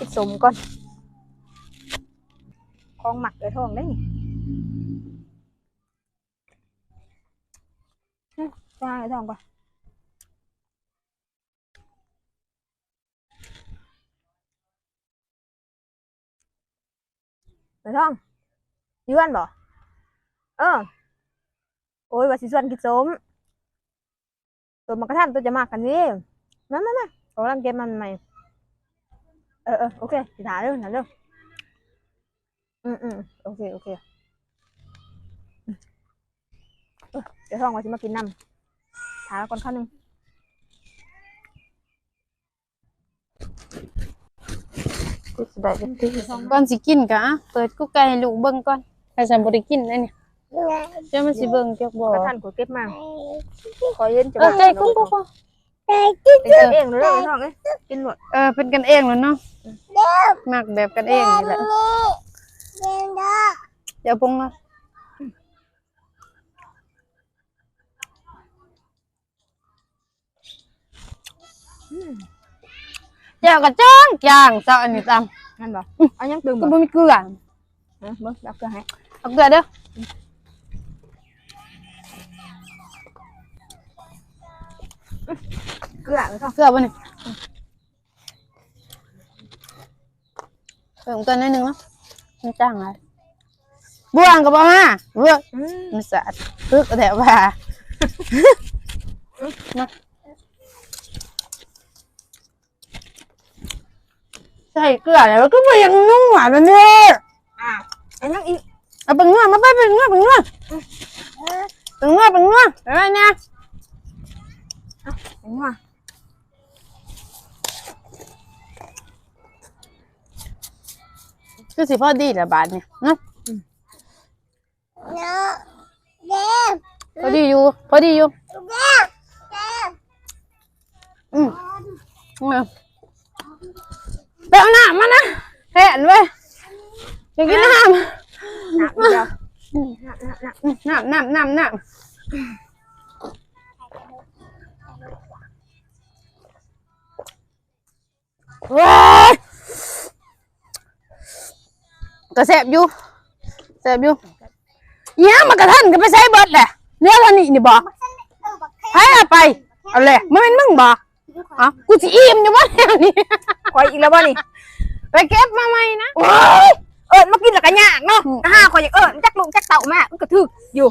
กินสมก่อนของหมักเอ้ยท้องได้นี่อืมวางเอ้ยท้องก่อนเอ้ยท้องยืนบ่เออโอ้ยว่าสิส่วนกินสมตัวมันกระทันตัวจะมากกันนี่มามามาขอกำลังเก็บมันใหม่ ออเออโอเคสิถ่ายเร็วถ่ายเร็วอืมอืมโอเคโอเคอืมเออเดี๋ยวท้องว่าสิมากินน้ำถ่ายแล้วก่อนข้าวหนึงกูสิได้เป็นที่ท้องก่อนสิกินกะเปิดกุ๊กไก่ให้ลูกเบิ่งก่อนใครสันบ่ได้กินได้เนี่ยเดี๋ยวมันสิเบิ่งจักบ่กระทันกูเก็บมาขอเย็นจะเออไก่กุ๊กกุ๊กกุ๊ก เป็นกันเองเลยเด้อท้องเอ้ยกินหมดเออเป็นกันเองแล้วเนาะมักแบบกันเองนี่แหละเดี๋ยวปรุงมาเดี๋ยวก็จ้างจ้างเจ้าอันนี้ตามงั้นบ่เอายังตึงก็บ่บ่มีเกลือเออเบิ่งรับเกลือให้เอาเกลือเด้อ เกลือเลยท้องเกลือบ่นี่เพิ่มกันหนิดนึงเนาะมันจ้างอะไรบ่วงก็บ่มาเว้ออืมมันสะอาดพึกแต่ว่ามาใส่เกลือแล้วก็ไปยังนุ่มหวานแล้วเนี่ยอ่าเอายังอีกเอาเป็นเนื้อมาไปเป็นเนื้อเป็นเนื้อเป็นเนื้อเป็นเนื้ออะไรเนี่ยเห็นว่า คือสิพอดีแหละบาทเนี่ยเนาะพอดีอยู่ พอดีอยู่อืมอืมไปเอาน้ำมานะแห่นเว้ยอยากกินน้ำหนักอีกแล้วหนักหนักหนักน้ำน้ำน้ำน้ำว้าย ก็แสบอยู่แสบอยู่เยี่ยมันกระทันก็ไปใช้เบิดแหละเนื้อวันนี้นี่บอกให้เอาไปเอาเลยไม่เป็นมึงบอกอ๋อกูจะอิ่มอยู่บ้านนี้คอยอีกแล้วบ่นี่ไปเก็บมาใหม่นะโอ้ยเอิญมากินแล้วก็ยากเนาะห้าคอยอยากเอิญจักลูกจักเต่ามากมันก็ถึกอยู่